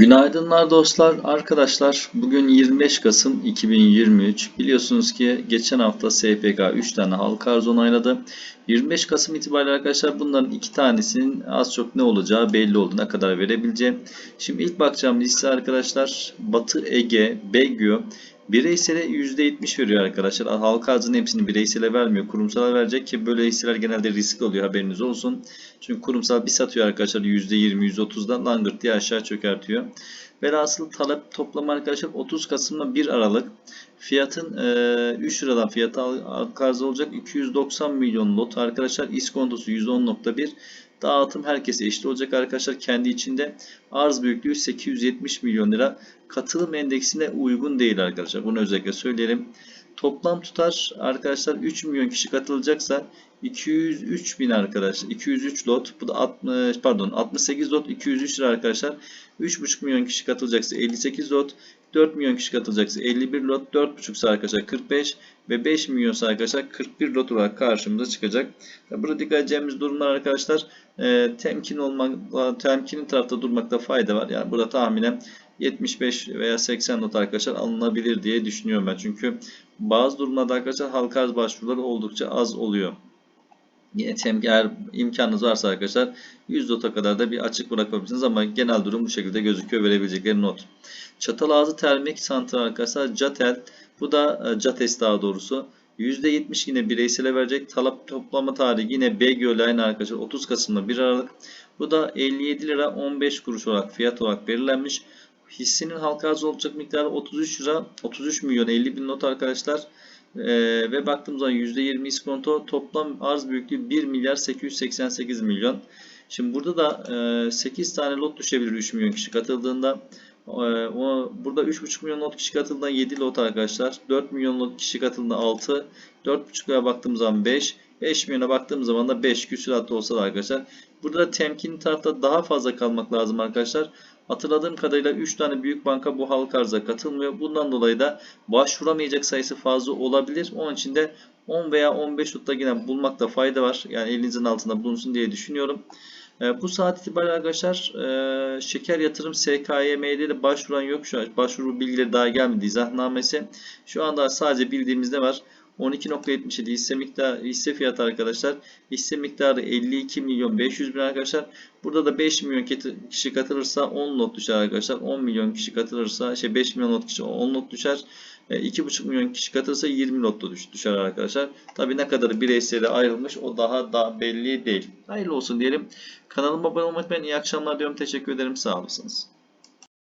Günaydınlar dostlar, arkadaşlar. Bugün 25 Kasım 2023. Biliyorsunuz ki geçen hafta SPK 3 tane halka arz onayladı. 25 Kasım itibariyle arkadaşlar bunların iki tanesinin az çok ne olacağı belli oldu. Ne kadar verebileceğim. Şimdi ilk bakacağım liste arkadaşlar Batı Ege, Begyo bireysele %70 veriyor arkadaşlar. Halka arzının hepsini bireysele vermiyor. Kurumsala verecek ki böyle hisseler genelde riskli oluyor haberiniz olsun. Çünkü kurumsal bir satıyor arkadaşlar %20 %30'dan langırt diye aşağı çökertiyor. Velhasıl talep toplama arkadaşlar 30 Kasım'la 1 Aralık fiyatın e, 3 liradan fiyatı halka arz olacak 290 milyon lot arkadaşlar iskontosu %10.1 dağıtım herkese eşit olacak arkadaşlar. Kendi içinde arz büyüklüğü 870 milyon lira. Katılım endeksine uygun değil arkadaşlar. Bunu özellikle söyleyelim. Toplam tutar arkadaşlar 3 milyon kişi katılacaksa 203 bin arkadaşlar 203 lot bu da 60 pardon 68 lot 203 lira arkadaşlar 3,5 milyon kişi katılacaksa 58 lot 4 milyon kişi katılacaksa 51 lot 4,5 ise arkadaşlar 45 ve 5 milyonsa arkadaşlar 41 lot olarak karşımıza çıkacak. Burada dikkat edeceğimiz durumlar arkadaşlar e, temkin olmak temkinin tarafta durmakta fayda var. Yani burada tahminen 75 veya 80 not arkadaşlar alınabilir diye düşünüyorum ben. Çünkü bazı durumlarda arkadaşlar halka arz başvuruları oldukça az oluyor. Eğer imkanınız varsa arkadaşlar 100 nota kadar da bir açık bırakabilirsiniz ama genel durum bu şekilde gözüküyor verebilecekleri not. Çatalazı Termik Santral arkadaşlar Catel bu da e, Cates daha doğrusu %70 yine bireysele verecek. Talep toplama tarihi yine BGÖ aynı arkadaşlar 30 Kasım'da 1 Aralık. Bu da 57 lira 15 kuruş olarak fiyat olarak belirlenmiş. Hissinin halka arz olacak miktarı 33 lira 33 milyon 50 bin not arkadaşlar. Ee, ve baktığımız zaman %20 iskonto toplam arz büyüklüğü 1 milyar 888 milyon. Şimdi burada da e, 8 tane lot düşebilir 3 milyon kişi katıldığında. E, burada 3,5 milyon lot kişi katıldığında 7 lot arkadaşlar. 4 milyon lot kişi katıldığında 6. 4,5'a baktığımız zaman 5. 5 milyona baktığımız zaman da 5 küsuratlı olsa da arkadaşlar. Burada da temkinli tarafta daha fazla kalmak lazım arkadaşlar. Hatırladığım kadarıyla 3 tane büyük banka bu halka arza katılmıyor. Bundan dolayı da başvuramayacak sayısı fazla olabilir. Onun için de 10 veya 15 lotta yine bulmakta fayda var. Yani elinizin altında bulunsun diye düşünüyorum. Bu saat itibariyle arkadaşlar şeker yatırım SKYM'de de başvuran yok. Şu an başvuru bilgileri daha gelmedi. İzahnamesi. Şu anda sadece bildiğimizde var. 12.77 hisse miktarı hisse fiyatı arkadaşlar. Hisse miktarı 52 milyon 500 bin arkadaşlar. Burada da 5 milyon kişi katılırsa 10 lot düşer arkadaşlar. 10 milyon kişi katılırsa şey 5 milyon lot kişi 10 lot düşer. 2,5 milyon kişi katılırsa 20 lot düşer arkadaşlar. Tabi ne kadar bireysele ayrılmış o daha da belli değil. Hayırlı olsun diyelim. Kanalıma abone olmayı unutmayın. İyi akşamlar diyorum. Teşekkür ederim. Sağ olasınız.